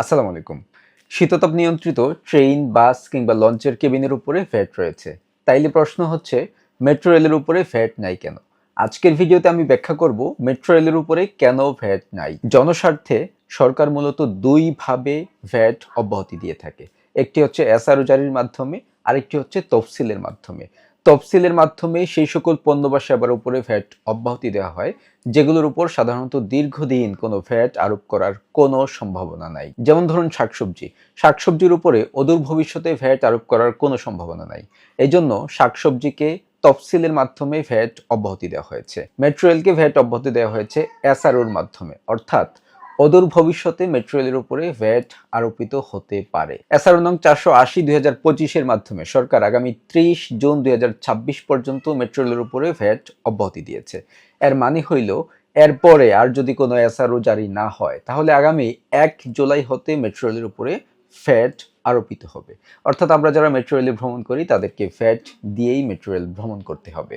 আসসালামু আলাইকুম। শীততাপ নিয়ন্ত্রিত ট্রেন, বাস কিংবা লঞ্চের কেবিনের উপরে ফ্যাট রয়েছে। তাইলে প্রশ্ন হচ্ছে, মেট্রো রেলের উপরে ফ্যাট নাই কেন? আজকের ভিডিওতে আমি ব্যাখ্যা করব, মেট্রো রেলের উপরে কেন ভ্যাট নাই? জনস্বার্থে সরকার মূলত দুইভাবে ভ্যাট অব্যাহতি দিয়ে থাকে। একটি হচ্ছে এসআরও জারির মাধ্যমে, আরেকটি হচ্ছে তফসিলের মাধ্যমে। তফসিলের মাধ্যমে সেই সকল পণ্য বা সেবার উপরে ভ্যাট অব্যাহতি দেওয়া হয়, যেগুলোর উপর সাধারণত দীর্ঘদিন কোনো ভ্যাট আরোপ করার কোনো সম্ভাবনা নাই। যেমন ধরুন শাকসবজি। শাকসবজির উপরে অদূর ভবিষ্যতে ভ্যাট আরোপ করার কোনো সম্ভাবনা নাই। এই জন্য শাকসবজিকে তফসিলের মাধ্যমে ভ্যাট অব্যাহতি দেওয়া হয়েছে। মেট্রো রেলকে ভ্যাট অব্যাহতি দেওয়া হয়েছে এসআরওর মাধ্যমে। অর্থাৎ অদূর ভবিষ্যতে মেট্রো রেলের উপরে ভ্যাট আরোপিত হতে পারে। এসআরও নং চারশো আশি দুই হাজার পঁচিশের মাধ্যমে সরকার আগামী ত্রিশ জুন দুই হাজার ছাব্বিশ পর্যন্ত মেট্রো রেলের উপরে ভ্যাট অব্যাহতি দিয়েছে। এর মানে হইল এরপরে আর যদি কোনো এসআরও জারি না হয়, তাহলে আগামী এক জুলাই হতে মেট্রো রেলের উপরে ফ্যাট আরোপিত হবে। অর্থাৎ আমরা যারা মেট্রো রেলে ভ্রমণ করি, তাদেরকে ফ্যাট দিয়েই মেট্রো রেল ভ্রমণ করতে হবে।